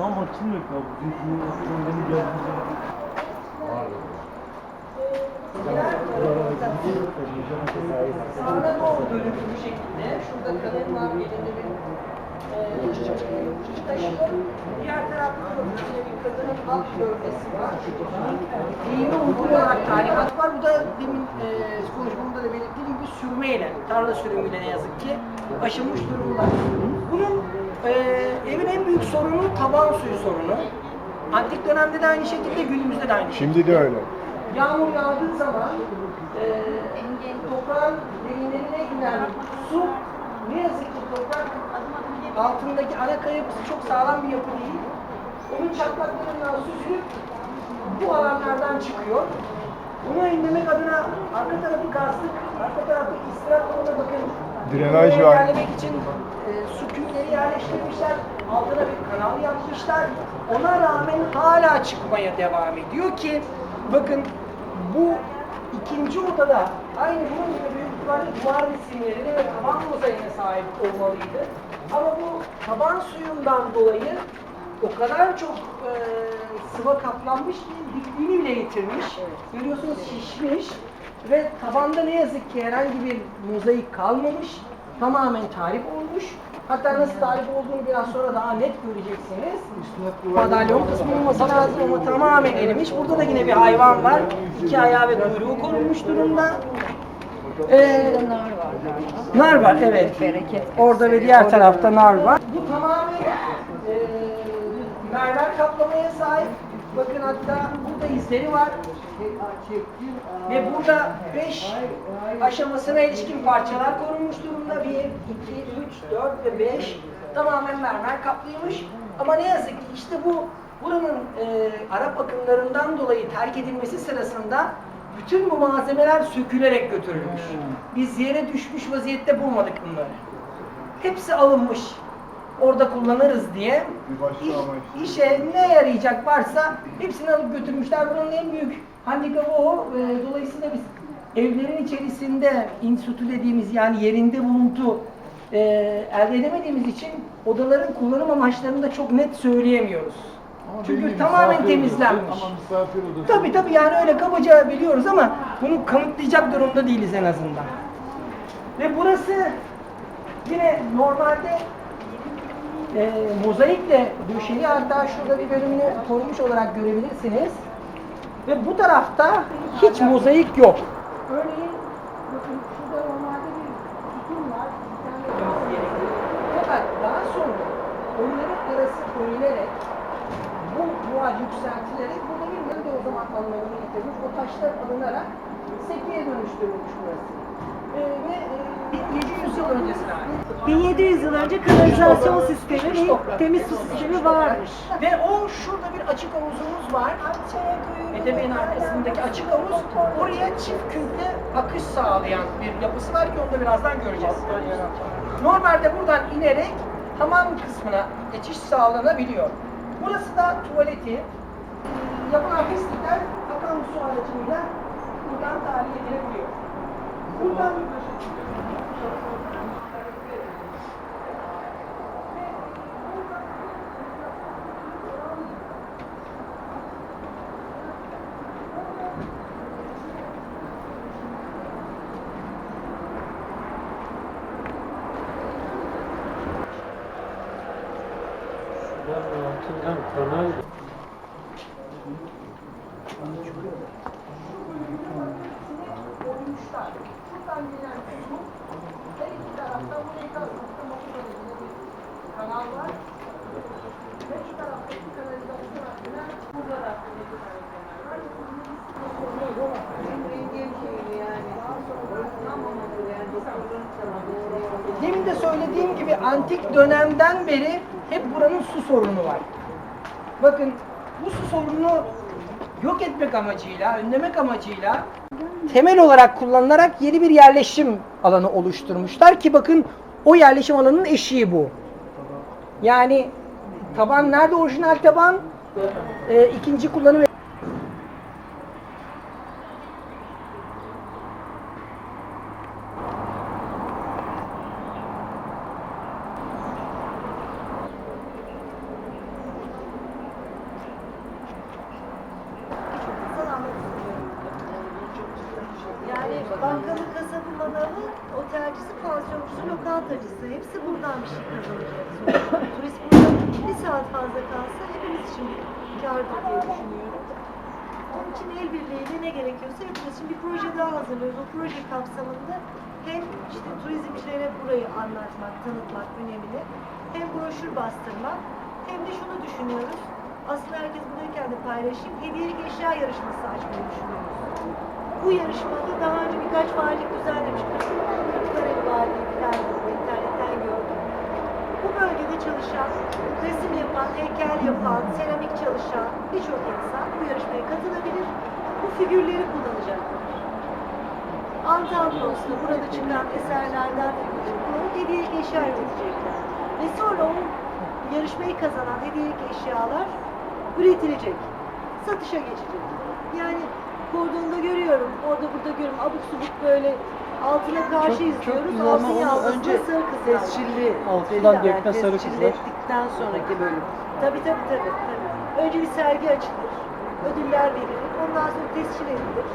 açılmıyor ki abi. Düzgün kendini geldiğince. Sağına doğru bölümü bu şekilde. Şurada kalem var, elinde bir e, taşıyor. Diğer tarafta da bir kadının alt gövdesi var. Eğimi uygulayarak talimat var. Bu da demin e, konuşmamda da belirttiğim gibi sürmeyle, tarla sürümüyle ne yazık ki aşılmış durumda. Bunun e, evin en büyük sorunu taban suyu sorunu. Antik dönemde de aynı şekilde, günümüzde de aynı şekilde. Şimdi de öyle. Yağmur yağdığı zaman e, toprağın derinlerine inen su ne yazık ki toprak altındaki ana kayıpsı çok sağlam bir yapı değil. Onun çatlaklarından süzülüp bu alanlardan çıkıyor. Bunu önlemek adına arka tarafı kazdık, arka tarafı istirahat bakın. Drenaj var. Yerlemek için e, su küpleri yerleştirmişler, altına bir kanal yapmışlar. Ona rağmen hala çıkmaya devam ediyor ki bakın bu ikinci odada aynı bunun gibi büyük ihtimalle duvar resimlerine ve taban mozaiğine sahip olmalıydı. Ama bu taban suyundan dolayı o kadar çok e, sıva kaplanmış ki dikliğini bile yitirmiş. Görüyorsunuz şişmiş ve tabanda ne yazık ki herhangi bir mozaik kalmamış. Tamamen tarif olmuş. Hatta nasıl tarif olduğunu biraz sonra daha net göreceksiniz. Madalyon kısmı olması lazım ama tamamen erimiş. Burada da yine bir hayvan var. İki ayağı ve kuyruğu korunmuş durumda. Ee, nar var evet. Orada ve diğer tarafta nar var. Bu tamamen e, mermer kaplamaya sahip. Bakın hatta burada izleri var. Ve burada 5 aşamasına ilişkin parçalar korunmuş durumda. 1, 2, 3, 4 ve 5 tamamen mermer kaplıymış. Ama ne yazık ki işte bu buranın e, Arap akımlarından dolayı terk edilmesi sırasında bütün bu malzemeler sökülerek götürülmüş. Biz yere düşmüş vaziyette bulmadık bunları. Hepsi alınmış. Orada kullanırız diye. İş- işe ne yarayacak varsa hepsini alıp götürmüşler. Buranın en büyük handikapı o. Ee, Dolayısıyla biz evlerin içerisinde insütü dediğimiz yani yerinde buluntu e, elde edemediğimiz için odaların kullanım amaçlarını da çok net söyleyemiyoruz. Çünkü tamamen temizlenmiş. Ama. Tabii tabii yani öyle kabaca biliyoruz ama bunu kanıtlayacak durumda değiliz en azından. Ve burası yine normalde e, mozaikle döşeli hatta şurada bir bölümünü korumuş olarak görebilirsiniz. Ve bu tarafta hiç mozaik yok. Örneğin bakın şurada normalde bir sütun var. Bir tane. Fakat daha sonra onların arası bölünerek bu duvar yükseltilerek burada bir de o zaman anlamını yitirmiş. O taşlar alınarak sekiye dönüştürülmüş burası. Ee, ve e, 700 yıl öncesine ait. 1700 yıl önce kanalizasyon sistemi ve temiz su sistemi varmış. Ve o şurada bir açık havuzumuz var. Edemeyin arkasındaki açık havuz oraya çift küntle akış sağlayan bir yapısı var ki onu da birazdan göreceğiz. Normalde buradan inerek hamam kısmına geçiş sağlanabiliyor. Burası da tuvaleti. Yapılan pislikler akan su aracıyla buradan tahliye edilebiliyor. Buradan altından kanal koymuşlar. Şuradan gelen su her iki taraftan buraya kazmakta motor aracına bir Demin de söylediğim gibi antik dönemden beri hep buranın su sorunu var. Bakın bu su sorununu yok etmek amacıyla, önlemek amacıyla temel olarak kullanılarak yeni bir yerleşim alanı oluşturmuşlar ki bakın o yerleşim alanının eşiği bu. Yani taban nerede orijinal taban? Ee, ikinci kullanım otelcisi, pansiyoncusu, lokantacısı. Hepsi buradan bir şey kazanacak. Turist burada bir saat fazla kalsa hepimiz için bir kârdır diye düşünüyorum. Onun için el birliğiyle ne gerekiyorsa yapacağız. Şimdi bir proje daha hazırlıyoruz. O proje kapsamında hem işte turizmcilere burayı anlatmak, tanıtmak önemli. Hem broşür bastırmak hem de şunu düşünüyoruz. Aslında herkes buradayken de paylaşayım. Hediyelik eşya yarışması açmayı düşünüyoruz. Bu yarışmada daha önce birkaç valilik düzenlemiştik. Kırklareli Valiliği gibi internetten gördüm. Bu bölgede çalışan, resim yapan, heykel yapan, seramik çalışan birçok insan bu yarışmaya katılabilir. Bu figürleri kullanacaklar. Antalya'sında burada çıkan eserlerden kullanıp hediyelik eşya üretecekler. Ve sonra o yarışmayı kazanan hediyelik eşyalar üretilecek. Satışa geçecek. Yani kordonda görüyorum, orada burada görüyorum abuk subuk böyle altına karşı Çok, çok izliyoruz. güzel ama Altın onu yaldızlı önce sarı kızlar. tescilli Altından yani dökme sarı kızlar. tescillettikten sonraki bölüm. Tabii tabii tabii. tabii. Önce bir sergi açılır. Ödüller verilir. Ondan sonra tescil edilir.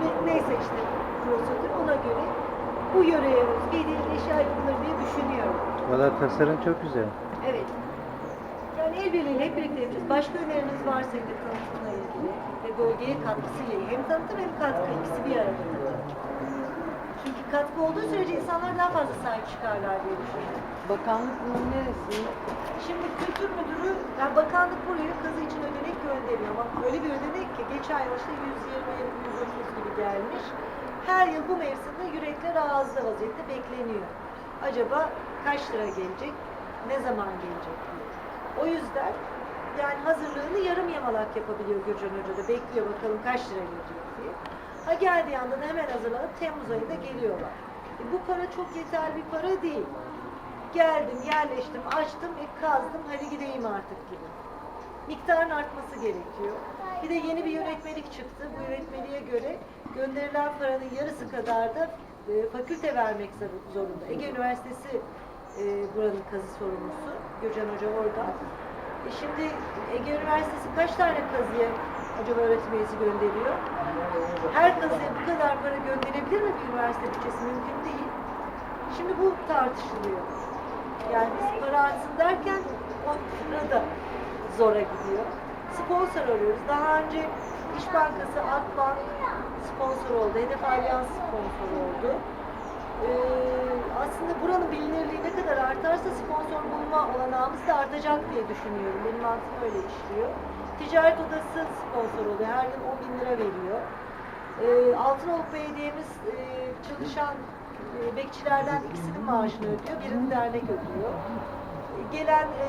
Ve neyse işte prosedür ona göre bu yöreye özgü hediyelik eşya yapılır diye düşünüyorum. Valla tasarım çok güzel. Evet. El birliğiyle hep birlikte yapacağız. Başka öneriniz varsa da tanıtımla ilgili ve bölgeye katkısıyla. Hem tanıtım hem katkı ikisi bir arada tabii. Çünkü katkı olduğu sürece insanlar daha fazla sahip çıkarlar diye düşünüyorum. Bakanlık bunun neresi? Şimdi kültür müdürü, yani bakanlık buraya kazı için ödenek gönderiyor ama öyle bir ödenek ki geçen yıl işte 120-130 gibi gelmiş. Her yıl bu mevsimde yürekler ağızda vaziyette bekleniyor. Acaba kaç lira gelecek, ne zaman gelecek. O yüzden yani hazırlığını yarım yamalak yapabiliyor Gürcan Hoca da bekliyor bakalım kaç lira gelecek diye. Ha geldiği anda da hemen hazırlanıp Temmuz ayında geliyorlar. E, bu para çok yeterli bir para değil. Geldim, yerleştim, açtım, e, kazdım, hadi gideyim artık gibi. Miktarın artması gerekiyor. Bir de yeni bir yönetmelik çıktı. Bu yönetmeliğe göre gönderilen paranın yarısı kadar da e, fakülte vermek zor- zorunda. Ege Üniversitesi e, buranın kazı sorumlusu. Gürcan Hoca orada. E, şimdi Ege Üniversitesi kaç tane kazıya acaba öğretim üyesi gönderiyor? Her kazıya bu kadar para gönderebilir mi bir üniversite bütçesi? Mümkün değil. Şimdi bu tartışılıyor. Yani biz para artsın derken o da zora gidiyor. Sponsor arıyoruz. Daha önce İş Bankası, Akbank sponsor oldu. Hedef Alyans sponsor oldu. Ee, aslında buranın bilinirliği ne kadar artarsa sponsor bulma olanağımız da artacak diye düşünüyorum. Benim mantığım öyle işliyor. Ticaret Odası sponsor oluyor. Her yıl 10 bin lira veriyor. Ee, Altınoluk Belediye'miz e, çalışan e, bekçilerden ikisinin maaşını ödüyor, birini dernek ödüyor. E, Gelen e,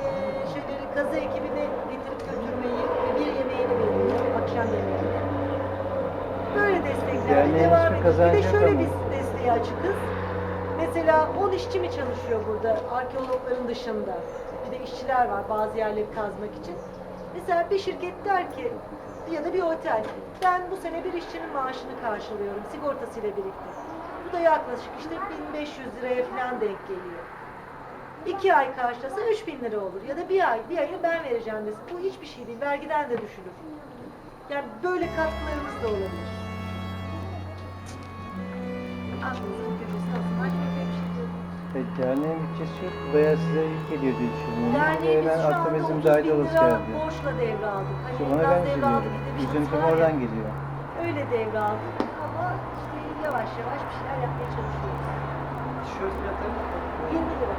şeyleri kazı ekibine getirip götürmeyi ve bir yemeğini veriyor, akşam yemeğini. Böyle desteklerle Derneğin devam ediyor. Bir de şöyle ama. bir desteği açıkız. Mesela 10 işçi mi çalışıyor burada arkeologların dışında? Bir de işçiler var bazı yerleri kazmak için. Mesela bir şirket der ki ya da bir otel. Ben bu sene bir işçinin maaşını karşılıyorum sigortasıyla birlikte. Bu da yaklaşık işte 1500 liraya falan denk geliyor. İki ay karşılasa 3000 lira olur. Ya da bir ay, bir ayı ben vereceğim desin. Bu hiçbir şey değil. Vergiden de düşülür. Yani böyle katkılarımız da olabilir. Aklınızın E, derneğin bütçesi yok. Bayağı size yük geliyor diye düşünüyorum. Derneğimiz ben şu anda aktivizm 30 dahil bin lira geldi. borçla devraldık. Hani İşte ona ben devraldık, Üzüntüm oradan geliyor. Öyle devraldık ama işte yavaş yavaş bir şeyler yapmaya çalışıyoruz. Tişört fiyatları 20 lira.